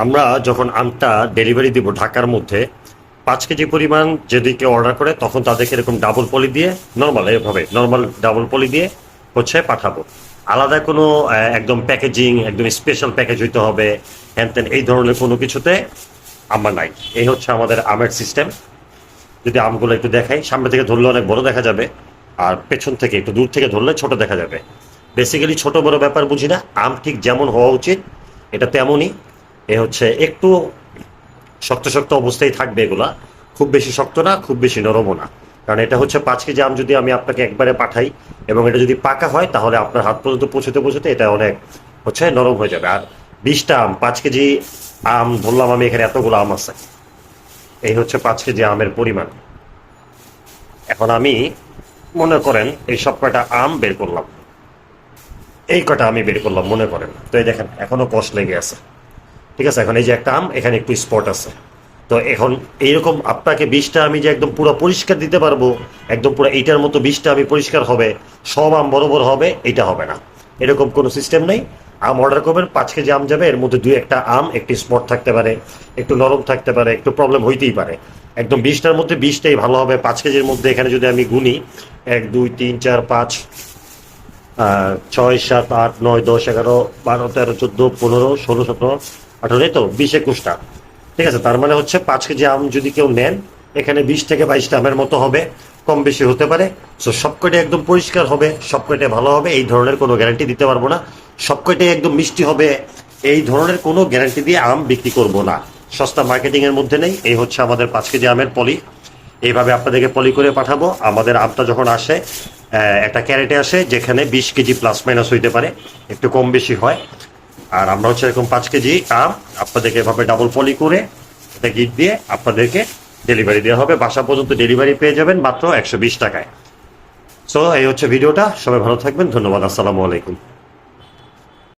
আমরা যখন আমটা ডেলিভারি দিব ঢাকার মধ্যে, পাঁচ কেজি পরিমাণ যদি কেউ অর্ডার করে, তখন তাদেরকে এরকম ডাবল পলি দিয়ে নর্মাল এভাবে নর্মাল ডাবল পলি দিয়ে হচ্ছে পাঠাবো। আলাদা কোনো একদম প্যাকেজিং একদম স্পেশাল প্যাকেজ হইতে হবে হ্যান ত্যান এই ধরনের কোনো কিছুতে আমার নাই। এই হচ্ছে আমাদের আমের সিস্টেম যদি আমগুলো একটু দেখাই, সামনে থেকে ধরলে অনেক বড় দেখা যাবে, আর পেছন থেকে একটু দূর থেকে ধরলে ছোট দেখা যাবে। বেসিক্যালি ছোট বড় ব্যাপার বুঝি না, আম ঠিক যেমন হওয়া উচিত, এটা তেমনই। এ হচ্ছে একটু শক্ত শক্ত অবস্থায় থাকবে এগুলা। খুব বেশি শক্ত না, খুব বেশি নরমও না। কারণ এটা হচ্ছে পাঁচ কেজি আম যদি আমি আপনাকে একবারে পাঠাই এবং এটা যদি পাকা হয়, তাহলে আপনার হাত পর্যন্ত পৌঁছতে পৌঁছতে এটা অনেক হচ্ছে নরম হয়ে যাবে। আর বিশটা আম, পাঁচ কেজি আম ধরলাম আমি, এখানে এতগুলো আম আছে। এই হচ্ছে পাঁচ কেজি আমের পরিমাণ। এখন আমি মনে করেন এই সব কটা আম বের করলাম। এই কটা আমি বের করলাম, মনে করেন। তো এই দেখেন, এখনও কষ লেগে আছে। ঠিক আছে, এখন এই যে একটা আম, এখানে একটু স্পট আছে। তো এখন এইরকম আপনাকে বিষটা আমি যে একদম পুরো পরিষ্কার দিতে পারব, একদম পুরো এইটার মতো বিষটা আমি পরিষ্কার হবে, সব আম বড় হবে এটা হবে না। এরকম কোনো সিস্টেম নেই। আম অর্ডার করবেন, পাঁচ কেজি আম যাবে, এর মধ্যে দুই একটা আম, একটি স্পট থাকতে পারে, একটু নরম থাকতে পারে, একটু প্রবলেম হইতেই পারে। একদম বিশটার মধ্যে বিশটাই ভালো হবে, পাঁচ কেজির মধ্যে এখানে যদি আমি গুনি, এক, দুই, তিন, চার, পাঁচ ছয়, সাত, আট, নয়, দশ, এগারো, বারো, তেরো, চোদ্দ, পনেরো, ষোলো, সতেরো আঠারো তো? বিশ একুশটা। ঠিক আছে, তার মানে হচ্ছে পাঁচ কেজি আম যদি কেউ নেন, এখানে বিশ থেকে বাইশটা আমের মতো হবে, কম বেশি হতে পারে। সো সবকটাই একদম পরিষ্কার হবে সবকটাই ভালো হবে, এই ধরনের কোনো গ্যারান্টি দিতে পারব না। সবকটাই একদম মিষ্টি হবে, এই ধরনের কোনো গ্যারান্টি দিয়ে আম বিক্রি করব না। সস্তা মার্কেটিং এর মধ্যে নেই, এই হচ্ছে আমাদের পাঁচ কেজি আমের পলি। এইভাবে আপনাদেরকে পলি করে পাঠাবো। আমাদের আমটা যখন আসে একটা ক্যারেটে আসে, যেখানে বিশ কেজি প্লাস মাইনাস হইতে পারে, একটু কম বেশি হয়। আর আমরা হচ্ছে এরকম পাঁচ কেজি আম আপনাদেরকে এভাবে ডাবল পলি করে এটা গিট দিয়ে আপনাদেরকে ডেলিভারি দেওয়া হবে। বাসা পর্যন্ত ডেলিভারি পেয়ে যাবেন মাত্র একশো বিশ টাকায়। সো এই হচ্ছে ভিডিওটা। সবাই ভালো থাকবেন। ধন্যবাদ। আসসালামু আলাইকুম।